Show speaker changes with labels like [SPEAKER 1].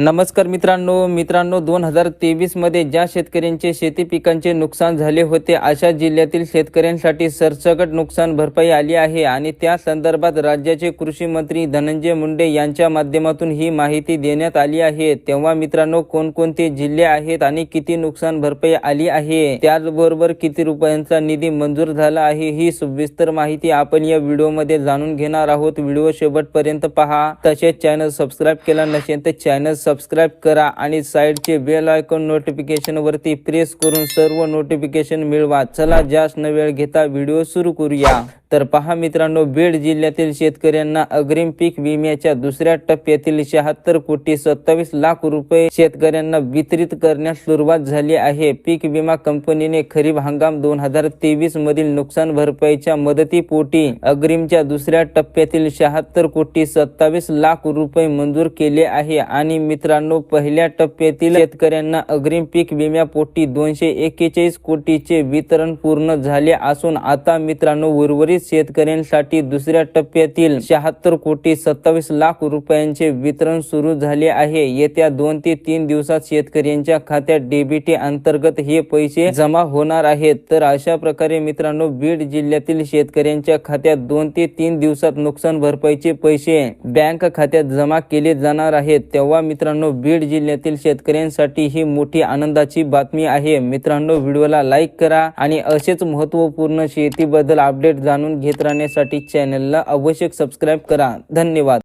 [SPEAKER 1] नमस्कार मित्रांनो मित्रांनो दोन हजार तेवीसमध्ये ज्या शेतकऱ्यांचे शेती पिकांचे नुकसान झाले होते अशा जिल्ह्यातील शेतकऱ्यांसाठी सरसकट नुकसान भरपाई आली आहे आणि त्या संदर्भात राज्याचे कृषी मंत्री धनंजय मुंडे यांच्या माध्यमातून ही माहिती देण्यात आली आहे. तेव्हा मित्रांनो कोणकोणते जिल्हे आहेत आणि किती नुकसान भरपाई आली आहे त्याचबरोबर किती रुपयांचा निधी मंजूर झाला आहे ही सविस्तर माहिती आपण या व्हिडिओमध्ये जाणून घेणार आहोत. व्हिडिओ शेवटपर्यंत पहा. तसेच चॅनल सबस्क्राईब केला नसेल तर चॅनल सबस्क्राईब करा आणि साईडचे बेल आयकॉन नोटिफिकेशनवरती प्रेस करून सर्व नोटिफिकेशन मिळवा. चला जास्त न वेळ घेता व्हिडिओ सुरू करूया. तर पहा मित्रांनो बीड जिल्ह्यातील शेतकऱ्यांना अग्रिम पीक विम्याच्या दुसऱ्या टप्प्यातील शहात्तर कोटी सत्तावीस लाख रुपये शेतकऱ्यांना वितरित करण्यास सुरुवात झाली आहे. पीक विमा कंपनीने खरीप हंगाम दोन हजार तेवीस मधील नुकसान भरपाईच्या मदतीपोटी अग्रिमच्या दुसऱ्या टप्प्यातील शहात्तर कोटी सत्तावीस लाख रुपये मंजूर केले आहे. आणि मित्रांनो पहिल्या टप्प्यातील शेतकऱ्यांना अग्रिम पीक विम्यापोटी दोनशे एक्केचाळीस कोटीचे वितरण पूर्ण झाले असून आता मित्रांनो उर्वरित शेतकऱ्यांसाठी दुसऱ्या टप्प्यातील शहात्तर कोटी सत्तावीस लाख रुपयांचे वितरण सुरू झाले आहे. येत्या दोन ते तीन दिवसात शेतकऱ्यांच्या खात्यात डीबीटी अंतर्गत हे पैसे जमा होणार आहेत. तर अशा प्रकारे मित्रांनो बीड जिल्ह्यातील शेतकऱ्यांच्या खात्यात दोन ते तीन दिवसात नुकसान भरपाईचे पैसे बँक खात्यात जमा केले जाणार आहेत. तेव्हा मित्रांनो बीड जिल्ह्यातील शेतकऱ्यांसाठी ही मोठी आनंदाची बातमी आहे. मित्रांनो व्हिडिओला लाईक करा आणि असेच महत्त्वपूर्ण शेतीबद्दल अपडेट जाणून जाणून घेत राहण्यासाठी चॅनलला अवश्य सबस्क्राईब करा. धन्यवाद.